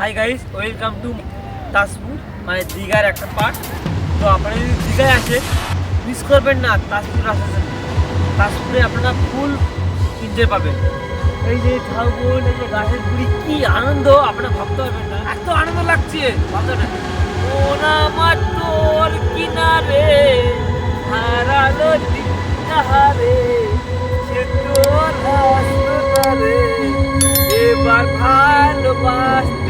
Hi guys welcome to Tajpur মানে দীঘার একটা পার্ট তো আপনারা যদি দীঘায় আসে মিস করবেন না তাজপুর আসার তাজপুরে আপনারা ফুল এনজয় পাবেন। এই যে ঝাউবন, এই যে গাছের গুড়ি, কি আনন্দ, আপনারা ভাবতে পারবেন না। এত আনন্দ লাগছে, ভাবতে না। কিনারে, হারালো দিনারে সে এবার ভালোবাসতে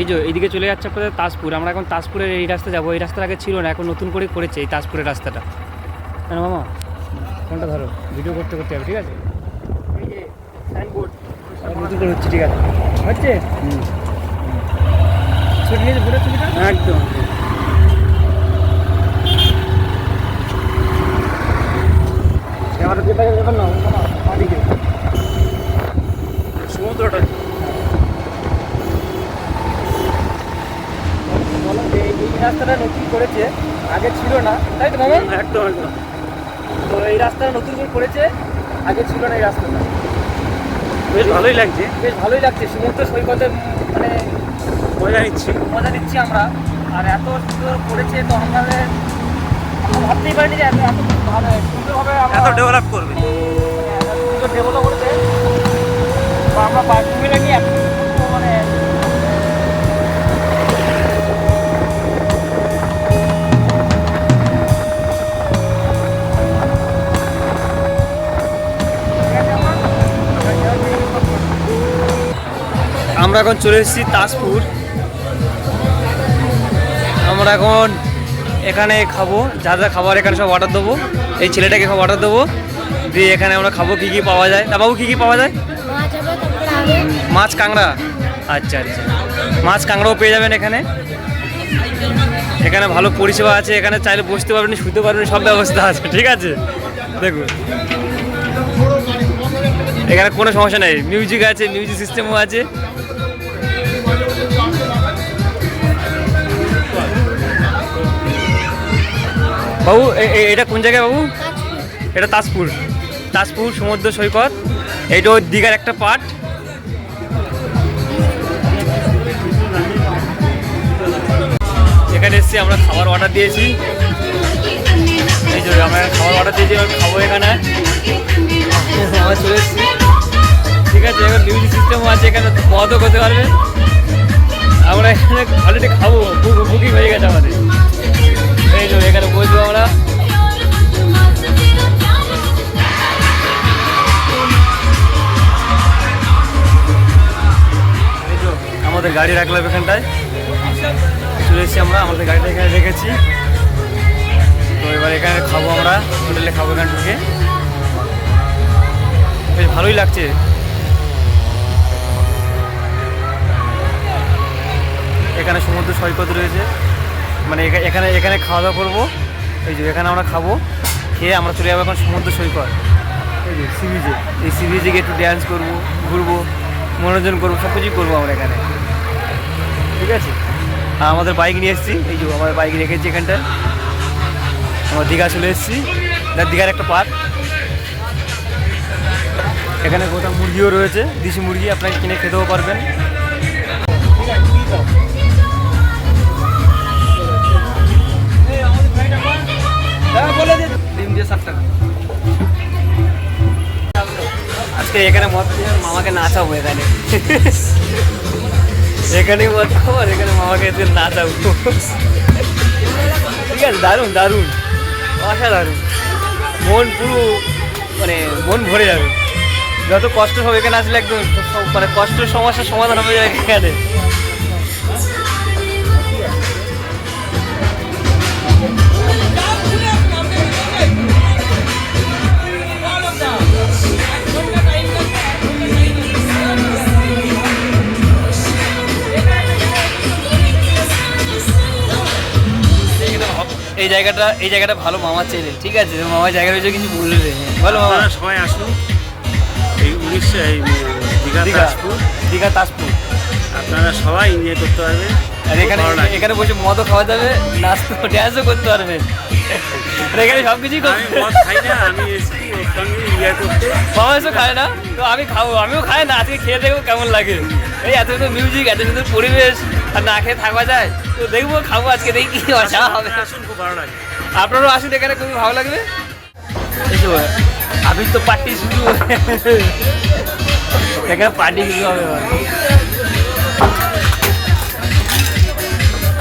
এই যে এইদিকে চলে যাচ্ছে আপনাদের তাজপুর আমরা এখন তাজপুরের এই রাস্তা যাব। এই রাস্তার আগে ছিল না এখন নতুন করে করেছে এই তাজপুরের রাস্তাটা। কেন মামা? ফোনটা ধরো ভিডিও করতে করতে হবে ঠিক আছে? এই যে সাইনবোর্ড নতুন করে হচ্ছে ঠিক আছে? হচ্ছে? ছুটি নিয়েছে ভোটের ছুটিটা একদম। সমুদ্রটা বলো যে এই রাস্তাটা নতুন করেছে আগে ছিল না। তাই তো মামা? একদম একদম। তো এই রাস্তাটা নতুন করে করেছে আগে ছিল না এই রাস্তাটা। বেশ ভালোই লাগছে। বেশ ভালোই লাগছে সমুদ্র সৈকতে মানে মজা নিচ্ছি। মজা নিচ্ছি আমরা। আর এত সুন্দর করেছে তো আমাদের আমরা ভাবতেই পারিনি যে এত এত ভালো সুন্দরভাবে আমরা এত ডেভেলপ করবে। সুন্দর ডেভেলপ করেছে। তো আমরা পার্কিং আমরা এখন চলে এসেছি তাজপুর। আমরা এখন এখানে খাব, যা যা খাবার এখানে সব অর্ডার দেবো। এই ছেলেটাকে সব অর্ডার দেবো। দিয়ে এখানে আমরা খাব কী কী পাওয়া যায়। তা বাবু, কী কী পাওয়া যায়? মাছ কাঁকড়া। আচ্ছা আচ্ছা। মাছ কাঁকড়াও পেয়ে যাবেন এখানে। এখানে ভালো পরিষেবা আছে। এখানে চাইলে বসতে পারবেন, শুতে পারবেন, সব ব্যবস্থা আছে, ঠিক আছে? দেখুন। এখানে কোনো সমস্যা নেই। মিউজিক আছে, মিউজিক সিস্টেমও আছে। বাবু এটা কোন জায়গায় বাবু? এটা তাজপুর। তাজপুর সমুদ্র সৈকত। এইটা ওই দীঘার একটা পার্ট এখানে এসেছি আমরা খাবার অর্ডার দিয়েছি। এই যে আমরা খাবার অর্ডার দিয়েছি খাব এখানে। আমরা চলে এসেছি। ঠিক আছে এবার মিউজিক সিস্টেমও আছে এখানে পদও করতে পারবে। আমরা এখানে অলরেডি খাব। বুকিং হয়ে গেছে আমাদের। এই এখানে বসবো আমরা। আমাদের গাড়ি রাখলাম এখানটায়। চলে এসেছি আমরা, আমাদের গাড়িটা এখানে রেখেছি। তো এবার এখানে খাব আমরা, হোটেলে খাব এখান থেকে। বেশ ভালোই লাগছে। এখানে সমুদ্র সৈকত রয়েছে। মানে এখা- এখানে এখানে খাওয়া দাওয়া করব। এই যে এখানে আমরা খাব। খেয়ে আমরা চলে যাব এখন সমুদ্র সৈকত। এই যে সি বিচে এই সি বিচে গিয়ে একটু ড্যান্স করব, ঘুরবো, মনোরঞ্জন করব সব কিছুই করব আমরা এখানে। ঠিক আছে? আর আমাদের বাইক নিয়ে এসেছি। এই যে আমাদের বাইক রেখেছি এখানটায়। আমরা দীঘা চলে এসেছি। দীঘার একটা পার্ক এখানে কোথাও মুরগিও রয়েছে। দেশি মুরগি আপনাকে কিনে খেতেও পারবেন। টাকা আজকে এখানে মদ মামাকে নাচাবো এখানে এখানে মদ খাব আর এখানে মামাকে এসে নাচাবো ঠিক আছে, দারুণ দারুণ। অসাধারণ। মন পুরো মানে মন ভরে যাবে। যত কষ্ট হবে এখানে আসলে একদম মানে কষ্টের সমস্যার সমাধান হবে এখানে। জায়গাটা এই জায়গাটা ভালো মামা চেনে ঠিক আছে? মামা জায়গা রয়েছে কিছু বললে বলো মামা। সবাই আসুন এই উড়িষ্যা এই দীঘা তাজপুর। দীঘা তাজপুর। আপনারা সবাই এনজয় করতে পারবেন। আর এখানে এখানে বসে মদও খাওয়া যাবে নাচতে ড্যান্সও করতে পারবেন আর এখানে সব কিছুই আমি মদ খাই না আমি এসেছি ওর সঙ্গে ইয়ে করতে। মামা খায় না তো আমি খাব আমিও খাই না আজকে খেয়ে দেখব কেমন লাগে। এই এত সুন্দর মিউজিক এত সুন্দর পরিবেশ আর না খেয়ে থাকা যায় তো দেখব খাব আজকে দেখি কি মজা হবে। আসুন খুব ভালো লাগে। আপনারাও আসুন এখানে খুবই ভালো লাগবে। এই তো আবির তো পার্টি শুরু। এখানে পার্টি শুরু হবে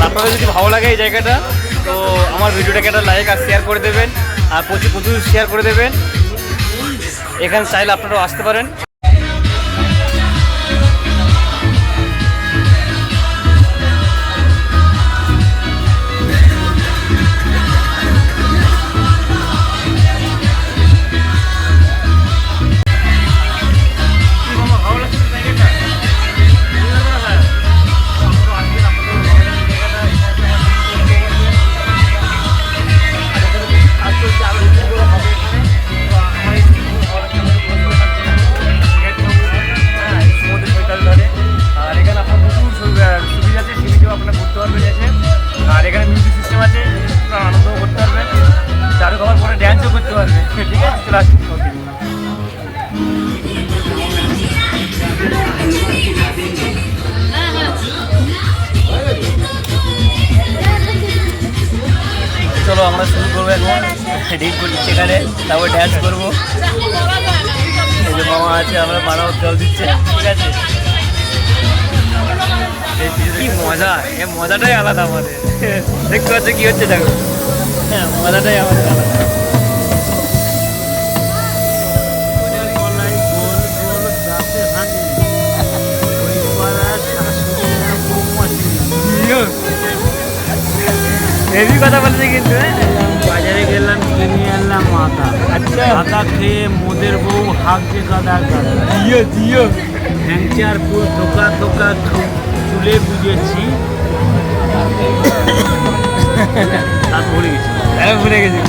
আর আপনাদের যদি ভালো লাগে এই জায়গাটা, তো আমার ভিডিওটাকে একটা লাইক আর শেয়ার করে দেবেন, আর প্রচুর প্রচুর শেয়ার করে দেবেন। এখানে চাইলে আপনারাও আসতে পারেন। এখন করছি এখানে তারপর ড্যান্স করব। এই যে মামা আছে আমরা মানাও জল দিচ্ছে। ঠিক আছে? কি মজা এ মজাটাই আলাদা আমাদের। দেখতে পাচ্ছ কি হচ্ছে দেখো। হ্যাঁ মজাটাই আমাদের আলাদা। হেভি কথা বলছে কিন্তু হ্যাঁ? গেলাম কিনে আনলাম মাথা আচ্ছা। মাথা খেয়ে মোদের বউ হাঁকছে কাদা কাদা দিও দিও হ্যাংচার ফুল থোকা থোকা চুলে বুঝেছি তার পড়ে গেছি। হ্যাঁ ভুলে গেছি।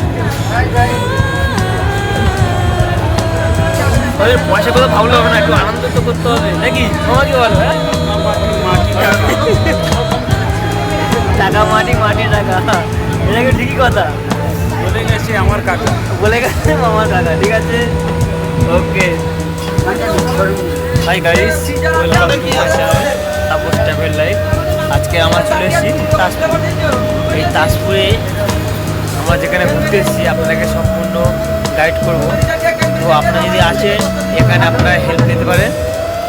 ওদের পয়সা কথা ভাবলে হবে না একটু আনন্দ তো করতে হবে। নাকি? তোমার কি বলো হ্যাঁ? টাকা মাটি মাটি টাকা। এটা কি ঠিকই কথা? গেছে আমার কাকা। বলে গেছে, আমার কাকা, ঠিক আছে? Okay hi guys Tapas travel life আজকে আমার চলে এসেছি তাজপুর। এই তাজপুরে আমরা যেখানে ঘুরতে এসেছি আপনাকে সম্পূর্ণ গাইড করব। তো আপনারা যদি আসেন, এখানে আপনারা হেল্প নিতে পারেন।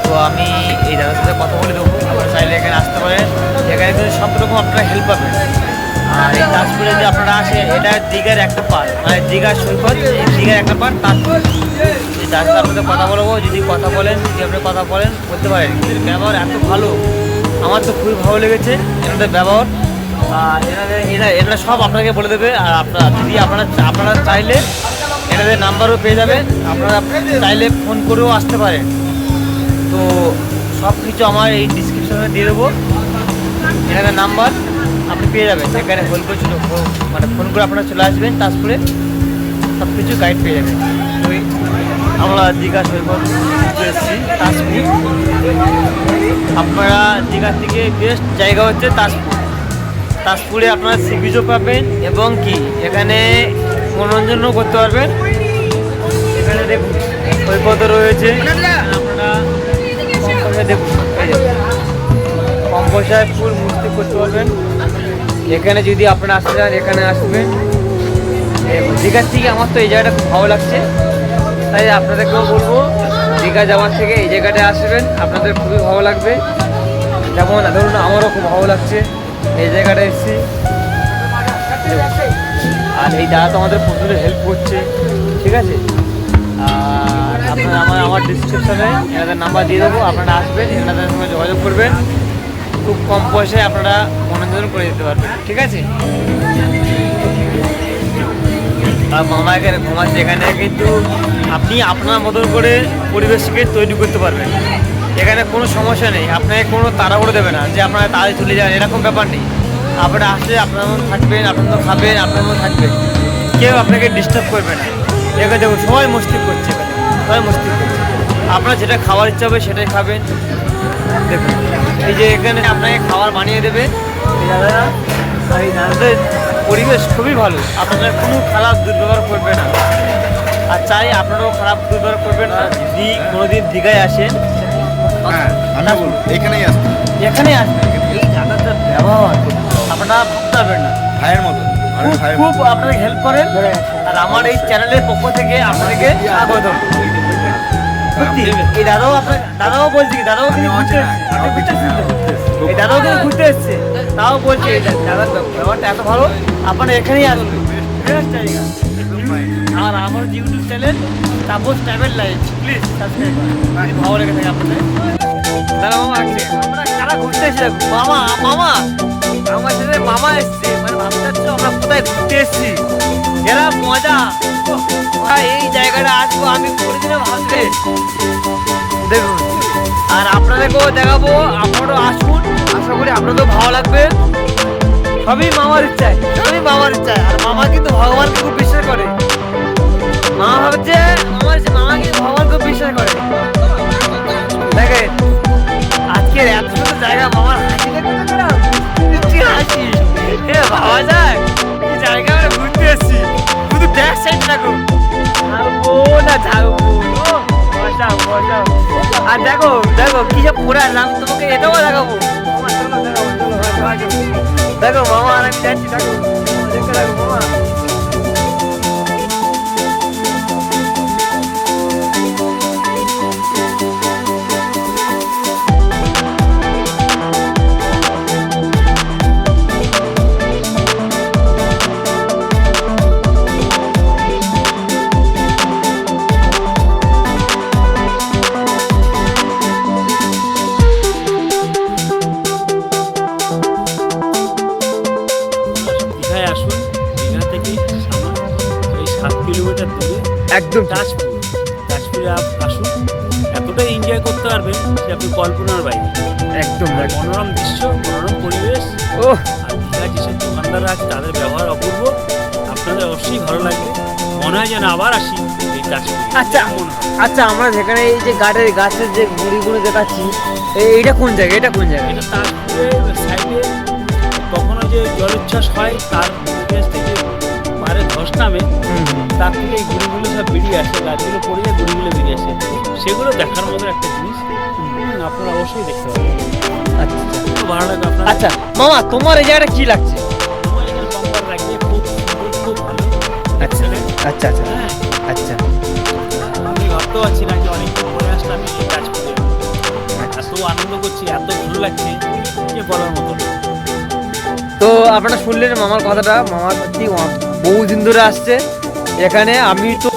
তো আমি এই দাদার সাথে কথা বলে দেবো। আপনারা চাইলে এখানে আসতে পারেন। এখানে সব রকম আপনারা হেল্প পাবেন। আর এই তাজপুরে যদি আপনারা আসেন এটা দীঘার একটা পার্ট মানে দীঘার সৈকত এই দীঘার একটা পার্ট তাজপুর এই সাথে আপনাদের কথা বলব, যদি কথা বলেন, যদি আপনি কথা বলেন, বলতে পারেন। কিন্তু ব্যবহার এত ভালো, আমার তো খুবই ভালো লেগেছে এনাদের ব্যবহার। আর এনাদের, এরা এনারা সব আপনাকে বলে দেবে, আর আপনারা, যদি আপনারা আপনারা চাইলে এনাদের নাম্বারও পেয়ে যাবেন, আপনারা চাইলে ফোন করেও আসতে পারেন। তো সব কিছু আমার এই ডিসক্রিপশনে দিয়ে দেবো। এনাদের নাম্বার আপনি পেয়ে যাবেন। এখানে হোল করে মানে ফোন করে আপনারা চলে আসবেন তাজপুরে। সব কিছু গাইড পেয়ে যাবেন। ওই আমরা দীঘা সৈকত এসেছি তাজপুর। আপনারা দীঘা থেকে বেস্ট জায়গা হচ্ছে তাজপুর। তাজপুরে আপনারা সি বিচও পাবেন এবং কি এখানে মনোরঞ্জনও করতে পারবেন। এখানে দেখুন সৈকত রয়েছে। আপনারা দেখুন এই যে, কম পয়সায় ফুল মূর্তি করতে পারবেন। এখানে যদি আপনারা আসতে চান, এখানে আসবেন। দীঘার থেকে আমার তো এই জায়গাটা খুব ভালো লাগছে। তাই আপনাদেরকেও বলব, দীঘা যাওয়ার থেকে এই জায়গাটায় আসবেন, আপনাদের খুবই ভালো লাগবে। যেমন, ধরুন আমারও খুব ভালো লাগছে, এই জায়গাটা এসেছি। আর এই দাদা তো আমাদের প্রচুর হেল্প করছে, ঠিক আছে? আর আপনারা আমার আমার ডিসক্রিপশনে এনাদের নাম্বার দিয়ে দেবো, আপনারা আসবেন, এনাদের সঙ্গে যোগাযোগ করবেন। খুব কম পয়সায় আপনারা মনোরঞ্জন করে দিতে পারবেন, ঠিক আছে? আর মামা এখানে ঘুমাচ্ছে এখানে কিন্তু আপনি আপনার মতন করে পরিবেশকে তৈরি করতে পারবেন। এখানে কোনো সমস্যা নেই, আপনাকে কোনো তাড়াহুড়ো দেবে না যে আপনারা তাড়াতাড়ি চলে যান, এরকম ব্যাপার নেই। আপনারা আসলে আপনার মতো থাকবেন, আপনার মতো খাবেন, আপনার মতো থাকবেন। কেউ আপনাকে ডিস্টার্ব করবে না। এখানে দেখুন, সবাই মস্তি করছে এখানে, সবাই মস্তি করছে। আপনার যেটা খাওয়ার ইচ্ছা হবে সেটাই খাবেন। দেখুন এই যে এখানে আপনাকে খাবার বানিয়ে দেবে। এই দাদারা এই দাদাদের পরিবেশ খুবই ভালো। আপনাদের কোনো খারাপ দুর্ব্যবহার করবে না। আর চাই আপনারাও খারাপ দুর্ব্যবহার করবেন না। যদি কোনোদিন দীঘায় আসেন। হ্যাঁ এখানেই আসতে এখানে আসবেন। এই দাদাদের ব্যবহার আপনারা ভাবতে পারবেন না। ভাইয়ের মতো খুব আপনারা হেল্প করেন। আর আমার এই চ্যানেলের পক্ষ থেকে আপনাদেরকে স্বাগত সত্যি। দাদাও আপনার দাদাও বলছে দাদাও কিন্তু ঘুরতে দাদাও কিন্তু ঘুরতে এসছে। তাও বলছে এই দাদার ব্যাপ- ব্যাপারটা এত ভালো, আপনারা এখানেই আর আমার YouTube channel Tapas travel life please subscribe ভালো লেগে থাকে আপনাদের। দাদা মামা আসছে। কারা ঘুরতে এসেছি। মামা মামা। আমার সাথে মামা এসছে। মানে ভাবতে আমরা কোথায় ঘুরতে এসেছি? এরা মজা। জায়গাটা আসব আমি কোনোদিনও ভাবতে দেখুন। আর আপনাদেরকেও দেখাবো আপনারাও আসুন। আশা করি আপনাদেরও ভালো লাগবে। সবই মামার ইচ্ছায় সবই মামার ইচ্ছায়। আর মামা কিন্তু ভগবানকে খুব বিশ্বাস করে। মামা ভাবছে মামার মামা কিন্তু ভগবানকে খুব বিশ্বাস করে। দেখেন আজকের এত সুন্দর জায়গা মামার হাসি দেখতে আর দেখো দেখো, কি যে পুরা নাম তোমাকে এটাও দেখাবো। দেখো, মামা আর আমি যাচ্ছি দেখো দেখো, মামা। সাত কিলোমিটার দূরে একদম তাজপুরে আপ- আসুন। এতটাই এনজয় করতে পারবেন যে আপনি কল্পনার বাইরে। একদম মনোরম দৃশ্য মনোরম পরিবেশ। ও আর যেসব দোকানদাররা আছে তাদের ব্যবহার অপূর্ব। আপনাদের অবশ্যই ভালো লাগবে মনে হয় যেন আবার আসি এই আচ্ছা আচ্ছা আমরা যেখানে এই যে গাছের গাছের যে গুড়িগুলো দেখাচ্ছি এইটা কোন জায়গা এটা কোন জায়গা এটা তাজপুরের সাইডে কখনো যে জলোচ্ছ্বাস হয় তার ধস নামে তার থেকে এই গুড়িগুলো সব বেরিয়ে আসে গাছগুলো পড়ে যায় গুড়িগুলো বেরিয়ে আসে। সেগুলো দেখার মতো একটা জিনিস আপনারা অবশ্যই দেখতে পাবেন। আচ্ছা ভালো লাগবে আপনার আচ্ছা মামা তোমার এই জায়গাটা কি লাগছে? আমার এখানে কম্পার লাগবে খুব খুব ভালো। আচ্ছা আচ্ছা আচ্ছা। হ্যাঁ। আচ্ছা। আমি ভাবতেও পারছি না যে অনেকদিন পরে আসলাম এই কাজ করে এত আনন্দ করছি এত ভালো লাগছে যে বলার মতো। তো আপনারা শুনলেন মামার কথাটা মামার সত্যি বহুদিন ধরে আসছে। এখানে আমি তো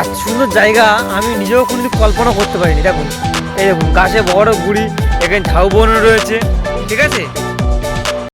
এত সুন্দর জায়গা, আমি নিজেও কোনো কল্পনা করতে পারিনি। দেখুন, এই দেখুন, গাছে বড় গুড়ি, এখানে ঝাউবন রয়েছে, ঠিক আছে?